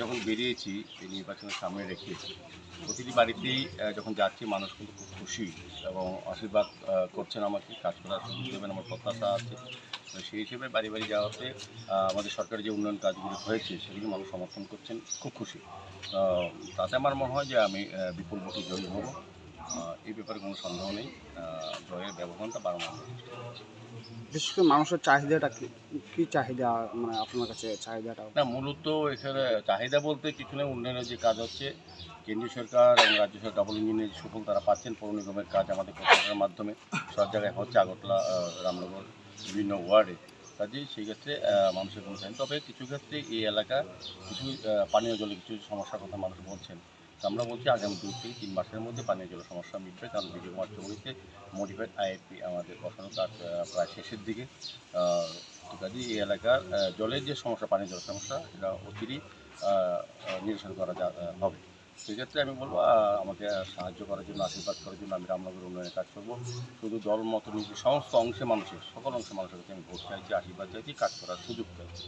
যখন বেরিয়েছি, এই নির্বাচনের সামনে রেখেছি, প্রতিটি বাড়িতেই যখন যাচ্ছি, মানুষ কিন্তু খুব খুশি এবং আশীর্বাদ করছেন আমাকে, কাজ করার দেবেন আমার প্রত্যাশা আছে। সেই হিসেবে বাড়ি বাড়ি যাওয়াতে আমাদের সরকারের যে উন্নয়ন কাজগুলো হয়েছে, সেগুলি মানুষ সমর্থন করছেন, খুব খুশি। তাতে আমার মনে হয় যে আমি বিপুল ভোটে জয়ী হব। এই ব্যাপারে কোনো সন্দেহ নেই। আহ, জয়ের ব্যবধানটা বাড়ানো বিশেষ করে মানুষের চাহিদাটা কি কি চাহিদা মানে আপনার কাছে চাহিদাটা? না মূলত এখানে চাহিদা বলতে কিছু না উন্নয়নের যে কাজ হচ্ছে। কেন্দ্রীয় সরকার এবং রাজ্য সরকার ডাবল ইঞ্জিনের যে সুফল তারা পাচ্ছেন পৌর নিগমের কাজ আমাদের প্রকল্পের মাধ্যমে। সব জায়গায় হচ্ছে আগরতলা রামনগর বিভিন্ন ওয়ার্ডে। কাজেই সেই ক্ষেত্রে মানুষের কোনো তবে কিছু ক্ষেত্রে এই এলাকা কিছু পানীয় জলের কিছু সমস্যার কথা মানুষ বলছেন। আমরা বলছি আগামী দুই থেকে তিন মাসের মধ্যে পানীয় জলের সমস্যা মিটবে কারণ বিজয় কুমার চৌধুরীতে আইএপি আমাদের বসানো কাজ প্রায় শেষের দিকে। কাজেই এই এলাকার জলের যে সমস্যা পানীয় জলের সমস্যা আহ, আহ, নিরসন করা হবে। সেক্ষেত্রে আমি বলব আমাকে সাহায্য করার জন্য আশীর্বাদ করার জন্য আমি রামনগর উন্নয়নের কাজ করব। শুধু দল মত নিজে সমস্ত অংশে মানুষের সকল অংশে মানুষের কাছে আমি ভোট চাইছি আশীর্বাদ চাইছি কাজ করার সুযোগ চাইছি।